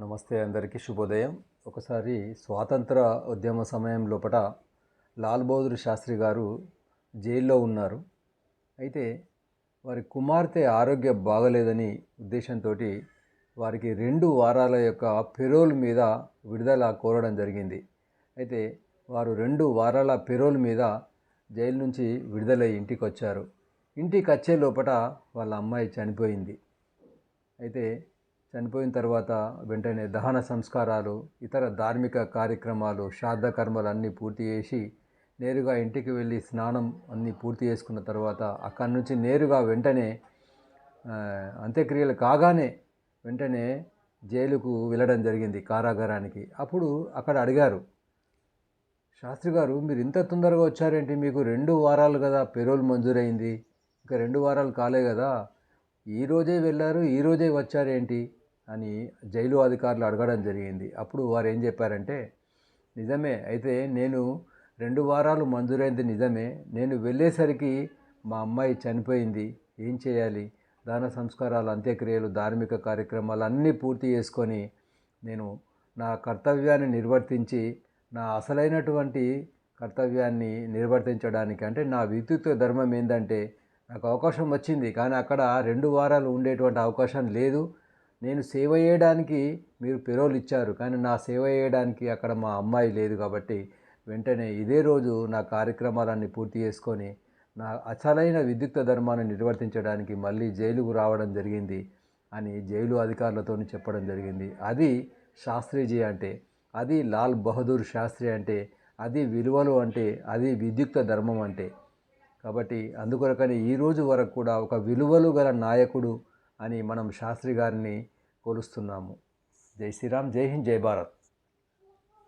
నమస్తే అందరికీ శుభోదయం. ఒకసారి స్వాతంత్ర ఉద్యమ సమయం లోపల లాల్ బహదూర్ శాస్త్రి గారు జైల్లో ఉన్నారు. అయితే వారి కుమార్తె ఆరోగ్యం బాగలేదని ఉద్దేశంతో వారికి రెండు వారాల యొక్క పెరోల్ మీద విడుదల కోరడం జరిగింది. అయితే వారు రెండు వారాల పెరోల్ మీద జైలు నుంచి విడుదలై ఇంటికి వచ్చారు. ఇంటికి వచ్చే లోపల వాళ్ళ అమ్మాయి చనిపోయింది. అయితే చనిపోయిన తర్వాత వెంటనే దహన సంస్కారాలు ఇతర ధార్మిక కార్యక్రమాలు శ్రాద్ధ కర్మలు అన్నీ పూర్తి చేసి నేరుగా ఇంటికి వెళ్ళి స్నానం అన్నీ పూర్తి చేసుకున్న తర్వాత అక్కడి నుంచి నేరుగా వెంటనే అంత్యక్రియలు కాగానే వెంటనే జైలుకు వెళ్ళడం జరిగింది కారాగారానికి. అప్పుడు అక్కడ అడిగారు శాస్త్రి గారు మీరు ఇంత తొందరగా వచ్చారేంటి? మీకు రెండు వారాలు కదా పెరోల్ మంజూరైంది. ఇంకా రెండు వారాలు కాలే కదా. ఈరోజే వెళ్ళారు ఈ రోజే వచ్చారేంటి? అని జైలు అధికారులు అడగడం జరిగింది. అప్పుడు వారు ఏం చెప్పారంటే నిజమే అయితే నేను రెండు వారాలు మంజూరైంది నిజమే. నేను వెళ్ళేసరికి మా అమ్మాయి చనిపోయింది. ఏం చేయాలి? దాన సంస్కారాలు అంత్యక్రియలు ధార్మిక కార్యక్రమాలు అన్నీ పూర్తి చేసుకొని నేను నా కర్తవ్యాన్ని నిర్వర్తించి నా అసలైనటువంటి కర్తవ్యాన్ని నిర్వర్తించడానికి అంటే నా విద్యుత్ ధర్మం ఏంటంటే నాకు అవకాశం వచ్చింది. కానీ అక్కడ రెండు వారాలు ఉండేటువంటి అవకాశం లేదు. నేను సేవ చేయడానికి మీరు పెరోల్ ఇచ్చారు కానీ నా సేవ చేయడానికి అక్కడ మా అమ్మాయి లేదు కాబట్టి వెంటనే ఇదే రోజు నా కార్యక్రమాలన్నీ పూర్తి చేసుకొని నా అసలైన విద్యుక్త ధర్మాన్ని నిర్వర్తించడానికి మళ్ళీ జైలుకు రావడం జరిగింది అని జైలు అధికారులతో చెప్పడం జరిగింది. అది శాస్త్రీజీ అంటే అది లాల్ బహదూర్ శాస్త్రి అంటే అది విలువలు అంటే అది విద్యుక్త ధర్మం అంటే. కాబట్టి అందుకొరకని ఈ రోజు వరకు కూడా ఒక విలువలు గల నాయకుడు అని మనం శాస్త్రి గారిని కొలుస్తున్నాము జై శ్రీరామ్ జై హింద్ జై భారత్.